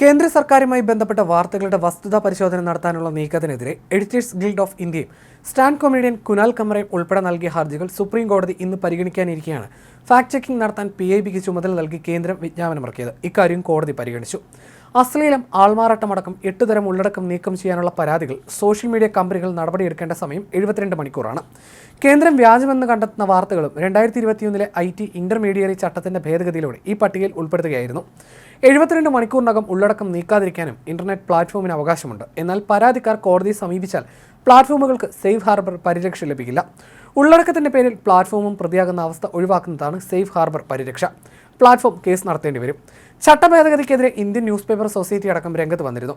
കേന്ദ്ര സർക്കാരുമായി ബന്ധപ്പെട്ട വാർത്തകളുടെ വസ്തുതാ പരിശോധന നടത്താനുള്ള നീക്കത്തിനെതിരെ എഡിറ്റേഴ്സ് ഗിൽഡ് ഓഫ് ഇന്ത്യയും സ്റ്റാൻഡ് കൊമേഡിയൻ കുനാൽ കമറയും ഉൾപ്പെടെ നൽകിയ ഹർജികൾ സുപ്രീം കോടതി ഇന്ന് പരിഗണിക്കാനിരിക്കെയാണ്. ഫാക്ട് ചെക്കിംഗ് നടത്താൻ പി ഐ ബിക്ക് ചുമതല നൽകി കേന്ദ്രം വിജ്ഞാപനമിറക്കിയത്. ഇക്കാര്യം കോടതി പരിഗണിച്ചു. അശ്ലീലം ആൾമാറാട്ടമടക്കം എട്ട് തരം ഉള്ളടക്കം നീക്കം ചെയ്യാനുള്ള പരാതികൾ സോഷ്യൽ മീഡിയ കമ്പനികൾ നടപടിയെടുക്കേണ്ട സമയം എഴുപത്തിരണ്ട് മണിക്കൂറാണ്. കേന്ദ്രം വ്യാജമെന്ന് കണ്ടെത്തുന്ന വാർത്തകളും രണ്ടായിരത്തി ഇരുപത്തിയൊന്നിലെ ഐ ടി ഇന്റർമീഡിയറി ചട്ടത്തിന്റെ ഭേദഗതിയിലൂടെ ഈ പട്ടികയിൽ ഉൾപ്പെടുത്തുകയായിരുന്നു. എഴുപത്തിരണ്ട് മണിക്കൂറിനകം ഉള്ളടക്കം നീക്കാതിരിക്കാനും ഇന്റർനെറ്റ് പ്ലാറ്റ്ഫോമിന് അവകാശമുണ്ട്. എന്നാൽ പരാതിക്കാർ കോടതിയെ സമീപിച്ചാൽ പ്ലാറ്റ്ഫോമുകൾക്ക് സേഫ് ഹാർബർ പരിരക്ഷ ലഭിക്കില്ല. ഉള്ളടക്കത്തിന്റെ പേരിൽ പ്ലാറ്റ്ഫോമും പ്രതിയാകുന്ന അവസ്ഥ ഒഴിവാക്കുന്നതാണ് സേഫ് ഹാർബർ പരിരക്ഷ. പ്ലാറ്റ്ഫോം കേസ് നടത്തേണ്ടി വരും. ചട്ടഭേദഗതിക്കെതിരെ ഇന്ത്യൻ ന്യൂസ് പേപ്പർ സൊസൈറ്റി അടക്കം രംഗത്ത് വന്നിരുന്നു.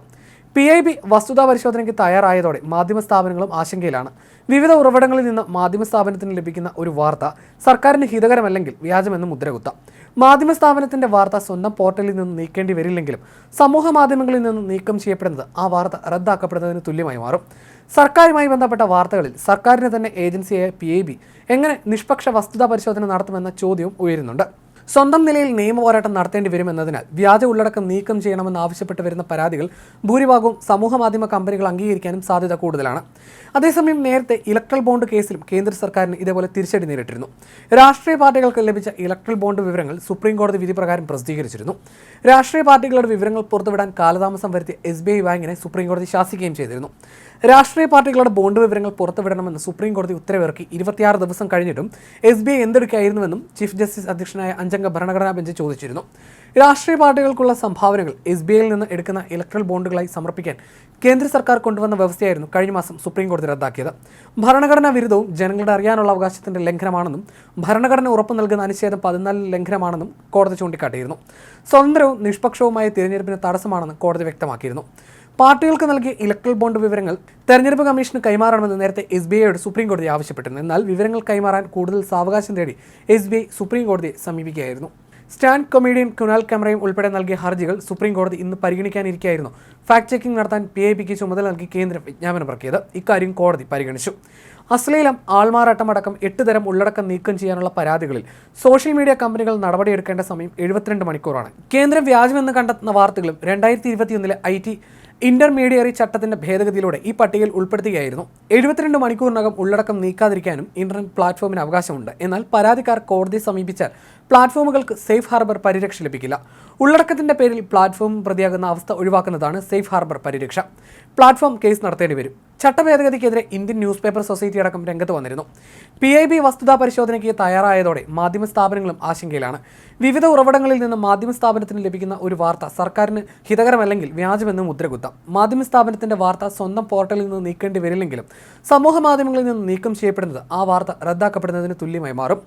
പി ഐ ബി വസ്തുതാ പരിശോധനയ്ക്ക് തയ്യാറായതോടെ മാധ്യമ സ്ഥാപനങ്ങളും ആശങ്കയിലാണ്. വിവിധ ഉറവിടങ്ങളിൽ നിന്ന് മാധ്യമ സ്ഥാപനത്തിന് ലഭിക്കുന്ന ഒരു വാർത്ത സർക്കാരിന് ഹിതകരമല്ലെങ്കിൽ വ്യാജമെന്ന് മുദ്രകുത്ത. മാധ്യമ സ്ഥാപനത്തിന്റെ വാർത്ത സ്വന്തം പോർട്ടലിൽ നിന്ന് നീക്കേണ്ടി വരില്ലെങ്കിലും സമൂഹ മാധ്യമങ്ങളിൽ നിന്ന് നീക്കം ചെയ്യപ്പെടുന്നത് ആ വാർത്ത റദ്ദാക്കപ്പെടുന്നതിന് തുല്യമായി മാറും. സർക്കാരുമായി ബന്ധപ്പെട്ട വാർത്തകളിൽ സർക്കാരിന് തന്നെ ഏജൻസിയായ പി എങ്ങനെ നിഷ്പക്ഷ വസ്തുതാ പരിശോധന നടത്തുമെന്ന ചോദ്യവും ഉയരുന്നുണ്ട്. സ്വന്തം നിലയിൽ നിയമപോരാട്ടം നടത്തേണ്ടി വരുമെന്നതിനാൽ വ്യാജ ഉള്ളടക്കം നീക്കം ചെയ്യണമെന്ന് ആവശ്യപ്പെട്ട് വരുന്ന പരാതികൾ ഭൂരിഭാഗവും സമൂഹമാധ്യമ കമ്പനികൾ അംഗീകരിക്കാനും സാധ്യത കൂടുതലാണ്. അതേസമയം നേരത്തെ ഇലക്ട്രൽ ബോണ്ട് കേസിലും കേന്ദ്ര സർക്കാരിന് ഇതേപോലെ തിരിച്ചടി നേരിട്ടിരുന്നു. രാഷ്ട്രീയ പാർട്ടികൾക്ക് ലഭിച്ച ഇലക്ട്രൽ ബോണ്ട് വിവരങ്ങൾ സുപ്രീം കോടതി വിധി പ്രകാരം പ്രസിദ്ധീകരിച്ചിരുന്നു. രാഷ്ട്രീയ പാർട്ടികളുടെ വിവരങ്ങൾ പുറത്തുവിടാൻ കാലതാമസം വരുത്തിയ എസ് ബി ഐ ബാങ്കിനെ സുപ്രീം കോടതി ശാസിക്കുകയും ചെയ്തിരുന്നു. രാഷ്ട്രീയ പാർട്ടികളുടെ ബോണ്ട് വിവരങ്ങൾ പുറത്തുവിടണമെന്ന് സുപ്രീം കോടതി ഉത്തരവിറക്കി. ഇരുപത്തിയാറ് ദിവസം കഴിഞ്ഞിട്ടും എസ് ബി ഐ എന്തെടുക്കായിരുന്നുവെന്നും ചീഫ് ജസ്റ്റിസ് അധ്യക്ഷനായ അഞ്ചംഗ ഭരണഘടനാ ബെഞ്ച് ചോദിച്ചിരുന്നു. രാഷ്ട്രീയ പാർട്ടികൾക്കുള്ള സംഭാവനകൾ എസ് ബി ഐയിൽ നിന്ന് എടുക്കുന്ന ഇലക്ട്രൽ ബോണ്ടുകളായി സമർപ്പിക്കാൻ കേന്ദ്ര സർക്കാർ കൊണ്ടുവന്ന വ്യവസ്ഥയായിരുന്നു കഴിഞ്ഞ മാസം സുപ്രീം കോടതി റദ്ദാക്കിയത്. ഭരണഘടനാ വിരുദ്ധവും ജനങ്ങളുടെ അറിയാനുള്ള അവകാശത്തിന്റെ ലംഘനമാണെന്നും ഭരണഘടന ഉറപ്പു നൽകുന്ന അനുച്ഛേദം പതിനാലിൽ ലംഘനമാണെന്നും കോടതി ചൂണ്ടിക്കാട്ടിയിരുന്നു. സ്വതന്ത്രവും നിഷ്പക്ഷവുമായ തിരഞ്ഞെടുപ്പിന് തടസ്സമാണെന്ന് കോടതി വ്യക്തമാക്കിയിരുന്നു. പാർട്ടികൾക്ക് നൽകിയ ഇലക്ട്രൽ ബോണ്ട് വിവരങ്ങൾ തെരഞ്ഞെടുപ്പ് കമ്മീഷന് കൈമാറണമെന്ന് നേരത്തെ എസ് ബി ഐയോട് സുപ്രീം കോടതി ആവശ്യപ്പെട്ടിരുന്നു. എന്നാൽ വിവരങ്ങൾ കൈമാറാൻ കൂടുതൽ സാവകാശം തേടി എസ് ബി ഐ സുപ്രീം കോടതിയെ സമീപിക്കുകയായിരുന്നു. സ്റ്റാൻഡ് കൊമേഡിയൻ കുനാൽ ക്യാമറയും ഉൾപ്പെടെ നൽകിയ ഹർജികൾ സുപ്രീം കോടതി ഇന്ന് പരിഗണിക്കാനിരിക്കെയായിരുന്നു. ഫാക്ട് ചെക്കിംഗ് നടത്താൻ പി ഐ പിക്ക് ചുമതല നൽകി കേന്ദ്രം വിജ്ഞാപനം ഇറക്കിയത്. ഇക്കാര്യം കോടതി പരിഗണിച്ചു. അശ്ലീലം ആൾമാറാട്ടമടക്കം എട്ട് തരം ഉള്ളടക്കം നീക്കം ചെയ്യാനുള്ള പരാതികളിൽ സോഷ്യൽ മീഡിയ കമ്പനികൾ നടപടിയെടുക്കേണ്ട സമയം എഴുപത്തിരണ്ട് മണിക്കൂറാണ്. കേന്ദ്രം വ്യാജമെന്ന് കണ്ടെത്തുന്ന വാർത്തകളും രണ്ടായിരത്തി ഇരുപത്തിയൊന്നിലെ ഐ ടി ഇന്റർമീഡിയറി ചട്ടത്തിന്റെ ഭേദഗതിയിലൂടെ ഈ പട്ടികയിൽ ഉൾപ്പെടുത്തുകയായിരുന്നു. എഴുപത്തിരണ്ട് മണിക്കൂറിനകം ഉള്ളടക്കം നീക്കാതിരിക്കാനും ഇന്റർനെറ്റ് പ്ലാറ്റ്ഫോമിന് അവകാശമുണ്ട്. എന്നാൽ പരാതിക്കാർ കോടതിയെ സമീപിച്ചാൽ പ്ലാറ്റ്ഫോമുകൾക്ക് സേഫ് ഹാർബർ പരിരക്ഷ ലഭിക്കില്ല. ഉള്ളടക്കത്തിന്റെ പേരിൽ പ്ലാറ്റ്ഫോം പ്രതിയാകുന്ന അവസ്ഥ ഒഴിവാക്കുന്നതാണ് സേഫ് ഹാർബർ പരിരക്ഷ. പ്ലാറ്റ്ഫോം കേസ് നടത്തേണ്ടി വരും. ചട്ടഭേദഗതിക്കെതിരെ ഇന്ത്യൻ ന്യൂസ് പേപ്പർ സൊസൈറ്റി അടക്കം രംഗത്ത് വന്നിരുന്നു. പി ഐ ബി വസ്തുതാ പരിശോധനയ്ക്ക് തയ്യാറായതോടെ മാധ്യമ സ്ഥാപനങ്ങളും ആശങ്കയിലാണ്. വിവിധ ഉറവിടങ്ങളിൽ നിന്ന് മാധ്യമ സ്ഥാപനത്തിന് ലഭിക്കുന്ന ഒരു വാർത്ത സർക്കാരിന് ഹിതകരമല്ലെങ്കിൽ വ്യാജമെന്ന് മുദ്രകുത്താം. മാധ്യമ സ്ഥാപനത്തിന്റെ വാർത്ത സ്വന്തം പോർട്ടലിൽ നിന്ന് നീക്കേണ്ടി വരില്ലെങ്കിലും സമൂഹ മാധ്യമങ്ങളിൽ നിന്ന് നീക്കം ചെയ്യപ്പെടുന്നത് ആ വാർത്ത റദ്ദാക്കപ്പെടുന്നതിന് തുല്യമായി മാറും.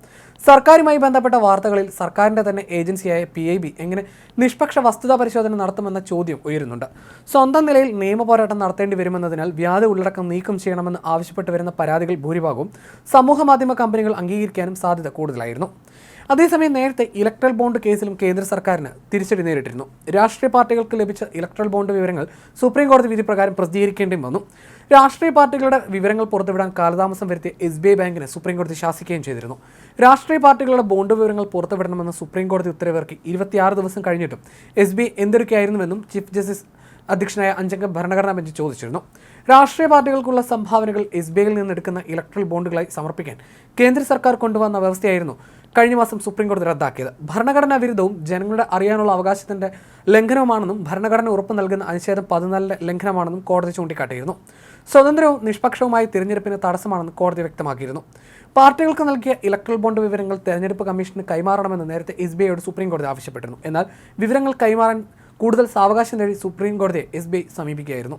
സർക്കാരുമായി ബന്ധപ്പെട്ട വാർത്തകളിൽ സർക്കാരിന്റെ തന്നെ ഏജൻസിയായ പി ഐ ബി എങ്ങനെ നിഷ്പക്ഷ വസ്തുതാ പരിശോധന നടത്തുമെന്ന ചോദ്യം ഉയരുന്നുണ്ട്. സ്വന്തം നിലയിൽ നിയമപോരാട്ടം നടത്തേണ്ടി വരുമെന്നതിനാൽ വ്യാജ ഉള്ളടക്കം നീക്കം ചെയ്യണമെന്ന് ആവശ്യപ്പെട്ട് വരുന്ന പരാതികൾ ഭൂരിഭാഗവും സമൂഹ മാധ്യമ കമ്പനികൾ അംഗീകരിക്കാനും സാധ്യത കൂടുതലായിരുന്നു. അതേസമയം നേരത്തെ ഇലക്ട്രൽ ബോണ്ട് കേസിലും കേന്ദ്ര സർക്കാരിന് തിരിച്ചടി നേരിട്ടിരുന്നു. രാഷ്ട്രീയ പാർട്ടികൾക്ക് ലഭിച്ച ഇലക്ട്രൽ ബോണ്ട് വിവരങ്ങൾ സുപ്രീം കോടതി വിധി പ്രകാരം പ്രസിദ്ധീകരിക്കേണ്ടി വന്നു. രാഷ്ട്രീയ പാർട്ടികളുടെ വിവരങ്ങൾ പുറത്തുവിടാൻ കാലതാമസം വരുത്തിയ എസ് ബി ഐ ബാങ്കിനെ സുപ്രീംകോടതി ശാസിക്കുകയും ചെയ്തിരുന്നു. രാഷ്ട്രീയ പാർട്ടികളുടെ ബോണ്ട് വിവരങ്ങൾ പുറത്തുവിടണമെന്ന് സുപ്രീംകോടതി ഉത്തരവിറക്കി ഇരുപത്തിയാറ് ദിവസം കഴിഞ്ഞിട്ടും എസ് ബി ഐ എന്തൊക്കെയായിരുന്നുവെന്നും ചീഫ് ജസ്റ്റിസ് അധ്യക്ഷനായ അഞ്ചംഗ ഭരണഘടനാ ബെഞ്ച് ചോദിച്ചിരുന്നു. രാഷ്ട്രീയ പാർട്ടികൾക്കുള്ള സംഭാവനകൾ എസ് ബി ഐയിൽ നിന്നെടുക്കുന്ന ഇലക്ട്രൽ ബോണ്ടുകളായി സമർപ്പിക്കാൻ കേന്ദ്ര സർക്കാർ കൊണ്ടുവന്ന വ്യവസ്ഥയായിരുന്നു കഴിഞ്ഞ മാസം സുപ്രീം കോടതി റദ്ദാക്കിയത്. ഭരണഘടനാ വിരുദ്ധവും ജനങ്ങളുടെ അറിയാനുള്ള അവകാശത്തിന്റെ ലംഘനവുമാണെന്നും ഭരണഘടന ഉറപ്പ് നൽകുന്ന അനുച്ഛേദം പതിനാലിന്റെ ലംഘനമാണെന്നും കോടതി ചൂണ്ടിക്കാട്ടിയിരുന്നു. സ്വതന്ത്രവും നിഷ്പക്ഷവുമായ തിരഞ്ഞെടുപ്പിന് തടസ്സമാണെന്ന് കോടതി വ്യക്തമാക്കിയിരുന്നു. പാർട്ടികൾക്ക് നൽകിയ ഇലക്ട്രൽ ബോണ്ട് വിവരങ്ങൾ തെരഞ്ഞെടുപ്പ് കമ്മീഷന് കൈമാറണമെന്ന് നേരത്തെ എസ് ബി ഐയോട് സുപ്രീം കോടതി ആവശ്യപ്പെട്ടിരുന്നു. എന്നാൽ വിവരങ്ങൾ കൈമാറാൻ കൂടുതൽ സാവകാശം നേടി സുപ്രീം കോടതിയെ എസ് ബി ഐ സമീപിക്കുകയായിരുന്നു.